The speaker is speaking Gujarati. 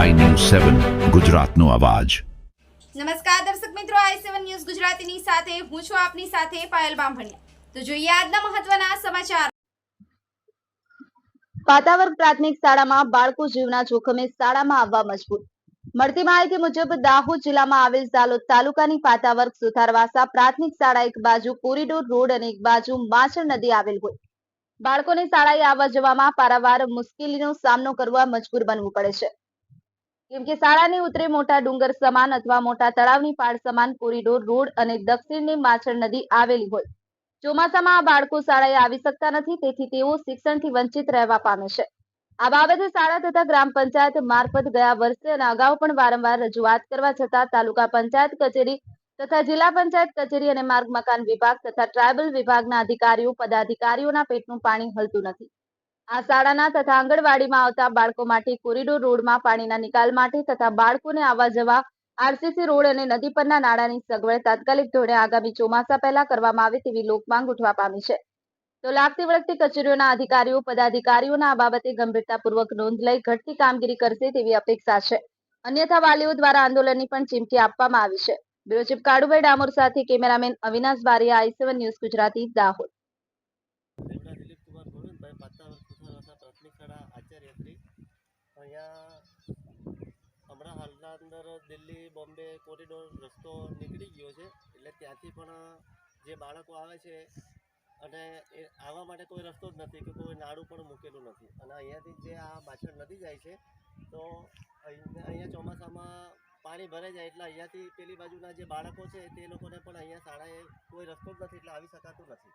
સેવન ગુજરાતનો અવાજ. નમસ્કાર દર્શક મિત્રો આઈ સેવન ન્યૂઝ ગુજરાતીની સાથે હું છું આપની સાથે પાયલ બામભણિયા. તો જોઈએ આજના મહત્વના સમાચાર. પાતાવર પ્રાથમિક શાળામાં બાળકો જીવના જોખમે શાળામાં આવવા મજબૂર. મળતી માહિતી મુજબ દાહોદ જિલ્લામાં આવેલ ઝાલોદ તાલુકાની પાતાવર્ગ સુથારવાસા પ્રાથમિક શાળા એક બાજુ કોરિડોર રોડ અને એક બાજુ માછર નદી આવેલ હોય. બાળકોને શાળાએ આવવા જવામાં પારાવાર મુશ્કેલીનો સામનો કરવા મજબૂર બનવું પડે છે. કેમ કે શાળાની ઉતરે મોટા ડુંગર સમાન અથવા મોટા તળાવની પાળ સમાન કોરિડોર, રોડ અને દક્ષિણની માછર નદી આવેલી હોય. ચોમાસામાં આ બાળકો શાળાએ આવી શકતા નથી, તેથી તેઓ શિક્ષણથી વંચિત રહેવા પામે છે. આ બાબતે શાળા તથા ગ્રામ પંચાયત મારફત ગયા વર્ષે અને અગાઉ પણ વારંવાર રજૂઆત કરવા છતાં તાલુકા પંચાયત કચેરી તથા જિલ્લા પંચાયત કચેરી અને માર્ગ મકાન વિભાગ તથા ટ્રાયબલ વિભાગના અધિકારીઓ, પદાધિકારીઓના પેટનું પાણી હલતું નથી. આ શાળાના તથા આંગણવાડીમાં આવતા બાળકો માટે કોરિડોર રોડમાં પાણીના નિકાલ માટે તથા બાળકોને આવવા જવા આરસીસી રોડ અને નદી પરના નાળાની સગવડ તાત્કાલિક ધોરણે આગામી ચોમાસા પહેલા કરવામાં આવે તેવી લોકમાંગ ઉઠવા પામી છે. તો લાગતી વળગતી કચેરીઓના અધિકારીઓ, પદાધિકારીઓના આ બાબતે ગંભીરતાપૂર્વક નોંધ લઈ ઘટતી કામગીરી કરશે તેવી અપેક્ષા છે. અન્યથા વાલીઓ દ્વારા આંદોલનની પણ ચીમકી આપવામાં આવી છે. બ્યુરો ચીફ કાળુભાઈ ડામોર સાથે cameraman Avinash Bariya I seven news Gujarati, Dahod. Govindbhai Patavar Sutharvasa પ્રાથમિક શાળા આચાર્ય શ્રી અહીંયા હમણાં હાલના અંદર દિલ્હી, બોમ્બે કોરિડોર રસ્તો નીકળી ગયો છે. એટલે ત્યાંથી પણ જે બાળકો આવે છે અને એ આવવા માટે કોઈ રસ્તો જ નથી કે કોઈ નાડું પણ મૂકેલું નથી. અને અહીંયાથી જે આ પાછળ નદી જાય છે, તો અહીંયા ચોમાસામાં પાણી ભરાઈ જાય એટલે અહીંયાથી પેલી બાજુના જે બાળકો છે તે લોકોને પણ અહીંયા શાળાએ કોઈ રસ્તો જ નથી એટલે આવી શકાતું નથી.